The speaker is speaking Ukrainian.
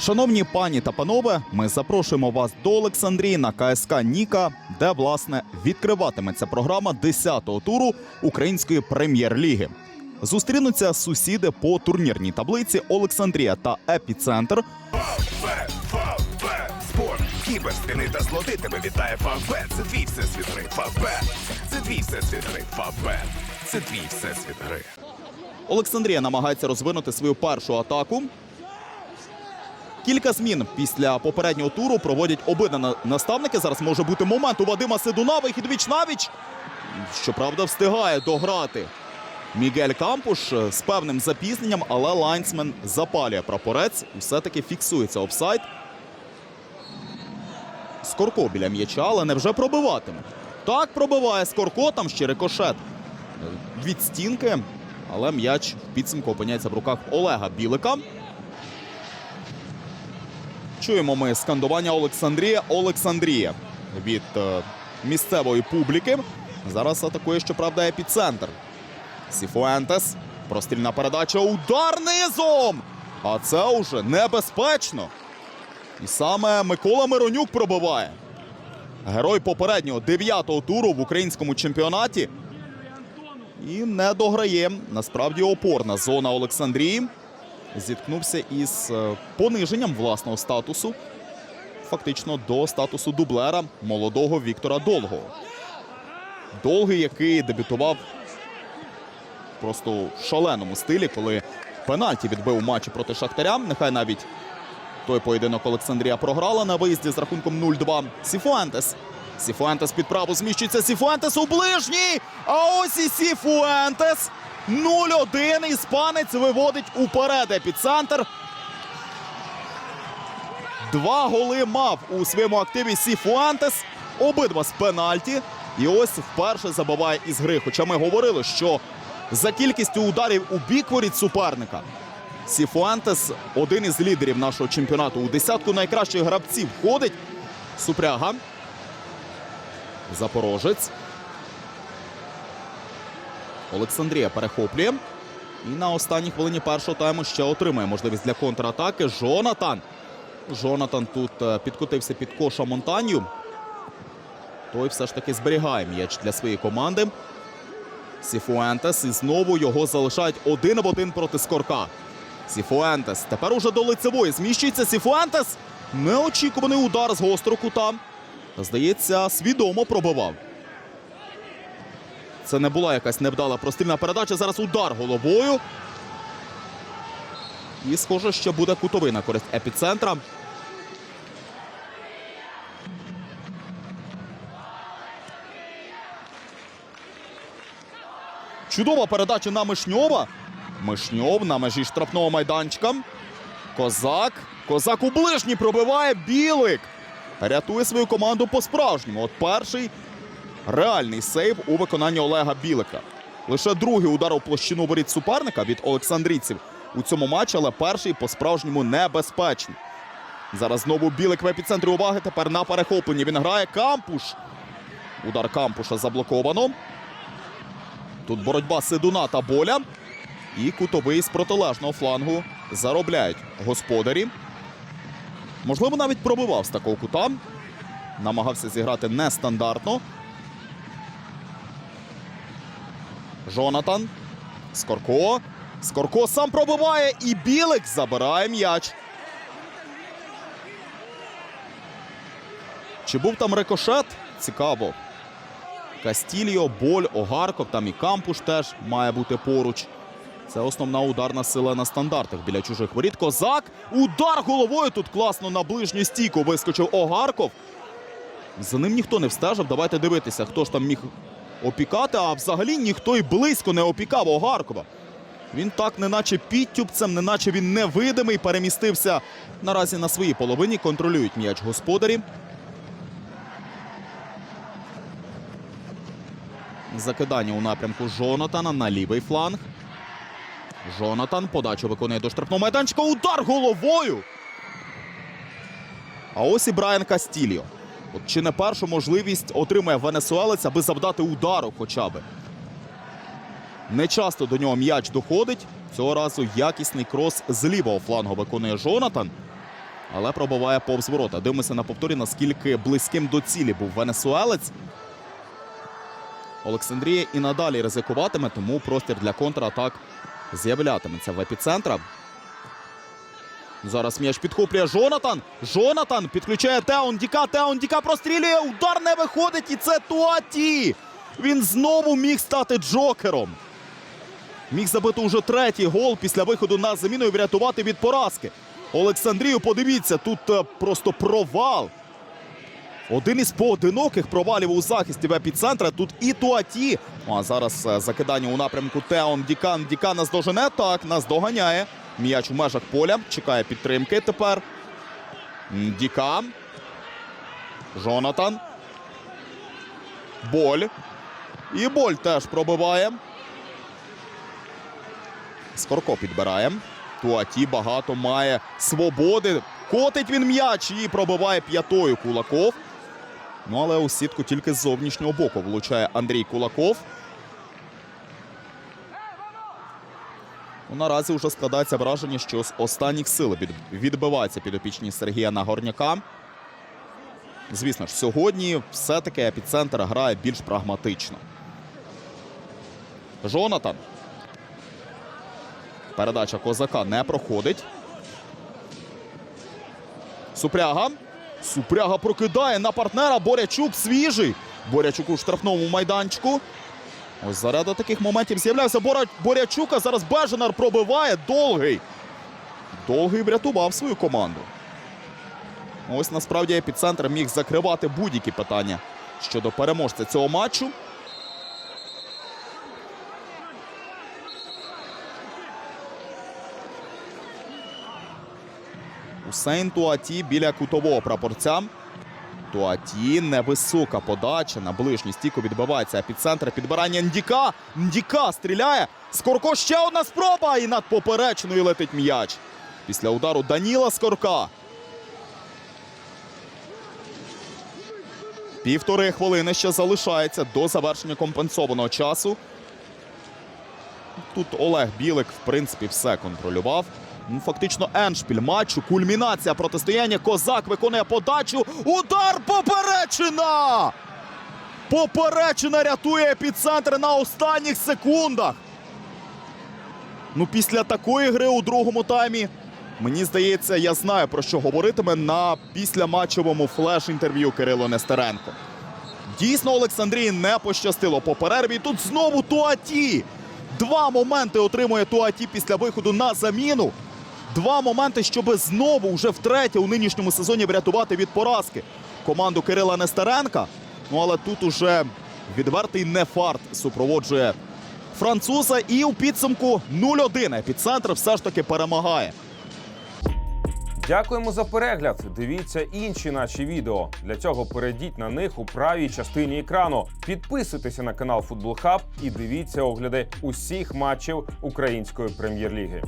Шановні пані та панове, ми запрошуємо вас до Олександрії на КСК Ніка, де власне відкриватиметься програма 10-го туру української прем'єр-ліги. Зустрінуться сусіди по турнірній таблиці Олександрія та Епіцентр. Спорт, кіберспіни та злоти тебе вітає Фавбет. Це твій всесвіт гри. Фавбет, це твій всесвіт гри. Фавбет, це твій всесвіт гри. Олександрія намагається розвинути свою першу атаку. Кілька змін після попереднього туру проводять обидва наставники. Зараз може бути момент у Вадима Сидуна. Вихід віч навіч. Щоправда, встигає дограти. Мігель Кампуш е, з певним запізненням, але лайнсмен запалює прапорець. Все-таки фіксується офсайд. Скорко біля м'яча, але невже пробиватиме? Так пробиває Скорко, там ще рикошет від стінки, але м'яч підсумку опиняється в руках Олега Білика. Чуємо ми скандування Олександрія Олександрія від е, місцевої публіки. Зараз атакує, щоправда, епіцентр. Сіфуентес. Прострільна передача. Удар низом! А це уже небезпечно. І саме Микола Миронюк пробиває. Герой попереднього дев'ятого туру в українському чемпіонаті. І не дограє. Насправді опорна зона Олександрії. Зіткнувся із е, пониженням власного статусу. Фактично до статусу дублера молодого Віктора Долгого. Долгий, який дебютував просто в шаленому стилі, коли пенальті відбив у матчі проти Шахтаря. Нехай навіть той поєдинок Олександрія програла на виїзді з рахунком 0-2. Сіфуентес. Сіфуентес під праву зміщується. Сіфуентес у ближній. А ось і Сіфуентес. 0-1. Іспанець виводить уперед епіцентр. Два голи мав у своєму активі Сіфуантес. Обидва з пенальті. І ось вперше забиває із гри. Хоча ми говорили, що за кількістю ударів у бік воріт суперника Сіфуантес один із лідерів нашого чемпіонату. У десятку найкращих гравців входить. Супряга. Запорожець. Олександрія перехоплює. І на останній хвилині першого тайму ще отримає можливість для контратаки. Жонатан. Жонатан тут е, підкотився під коша Монтанью. Той все ж таки зберігає м'яч для своєї команди. Сіфуентес і знову його залишають один в один проти Скорка. Сіфуентес тепер уже до лицевої зміщується Сіфуентес. Неочікуваний удар з гострого кута. Здається, свідомо пробивав. Це не була якась невдала прострільна передача. Зараз удар головою. І схоже, що буде кутовий на користь епіцентра. Чудова передача на Мишньова. Мишньов на межі штрафного майданчика. Козак. Козак у ближній пробиває білик. Рятує свою команду по-справжньому. От перший реальний сейв у виконанні Олега Білика. Лише другий удар у площину воріт суперника від олександрійців у цьому матчі, але перший по-справжньому небезпечний. Зараз знову білик в епіцентрі уваги. Тепер на перехопленні він грає Кампуш. Удар Кампуша заблоковано. Тут боротьба Сидуна та Боля. І кутовий з протилежного флангу заробляють господарі. Можливо, навіть пробивав з такого кута. Намагався зіграти нестандартно. Жонатан. Скорко. Скорко сам пробиває і Білик забирає м'яч. Чи був там рикошет? Цікаво. Кастільо, Боль, Огарков, там і Кампуш теж має бути поруч. Це основна ударна сила на стандартах біля чужих воріт. Козак. Удар головою тут класно на ближню стійку вискочив Огарков. За ним ніхто не встежив. Давайте дивитися, хто ж там міг опікати, а взагалі ніхто й близько не опікав Огаркова. Він так, неначе підтюпцем, неначе він невидимий, перемістився наразі на своїй половині. Контролюють м'яч господарі. Закидання у напрямку Жонатана на лівий фланг. Жонатан подачу виконує до штрафного майданчика. Удар головою. А ось і Брайан Кастільо. От чи не першу можливість отримає венесуелець, аби завдати удару хоча би. Не часто до нього м'яч доходить. Цього разу якісний крос з лівого флангу виконує Жонатан. але пробиває повз ворота. Дивимося на повторі, наскільки близьким до цілі був венесуелець. Олександрія і надалі ризикуватиме, тому простір для контратак з'являтиметься в епіцентра. Зараз м'яч підхоплює Жонатан. Жонатан підключає Теон Діка. Теон Діка прострілює. Удар не виходить. І це Туаті. Він знову міг стати Джокером. Міг забити уже третій гол після виходу на заміну і врятувати від поразки. Олександрію, подивіться, тут е, просто провал. Один із поодиноких провалів у захисті епіцентра. Тут і Туаті. Ну, а зараз е, закидання у напрямку Теон Дікан. Дікан наздожене. Так, нас доганяє. М'яч у межах поля. Чекає підтримки тепер. Діка. Жонатан. Боль. І боль теж пробиває. Скорко підбирає. Туаті багато має свободи. Котить він м'яч і пробиває п'ятою Кулаков. Ну, але у сітку тільки з зовнішнього боку влучає Андрій Кулаков. Наразі вже складається враження, що з останніх сил від- відбивається підопічні Сергія Нагорняка. Звісно ж, сьогодні все-таки епіцентр грає більш прагматично. Жонатан. Передача козака не проходить. Супряга. Супряга прокидає на партнера. Борячук свіжий. Борячук у штрафному майданчику. Ось заради таких моментів з'являвся Бора... Борячук, зараз Бежанар пробиває. Довгий. Довгий врятував свою команду. Ось насправді епіцентр міг закривати будь-які питання щодо переможця цього матчу. Усейн Туаті біля кутового прапорця. Туаті невисока подача на ближній стійку відбивається епіцентр підбирання Ndіка. Ndіка стріляє. Скорко ще одна спроба і над поперечною летить м'яч. Після удару Даніла Скорка. Півтори хвилини ще залишається до завершення компенсованого часу. Тут Олег Білик, в принципі, все контролював. Ну, фактично, еншпіль матчу, кульмінація протистояння. Козак виконує подачу. Удар поперечина! Поперечина рятує епіцентр на останніх секундах. Ну, після такої гри у другому таймі, мені здається, я знаю про що говоритиме на післяматчевому флеш-інтерв'ю Кирило Нестеренко. Дійсно, Олександрії не пощастило по перерві. Тут знову Туаті. Два моменти отримує Туаті після виходу на заміну. Два моменти, щоб знову вже втретє у нинішньому сезоні врятувати від поразки команду Кирила Нестеренка. Ну але тут уже відвертий нефарт супроводжує француза. І у підсумку 0-1 епіцентр все ж таки перемагає. Дякуємо за перегляд. Дивіться інші наші відео. Для цього перейдіть на них у правій частині екрану. Підписуйтеся на канал Футбол Хаб і дивіться огляди усіх матчів української прем'єр-ліги.